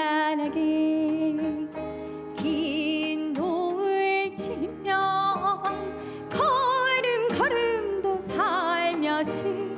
찬란하게 긴 노을 치면 걸음 걸음도 살며시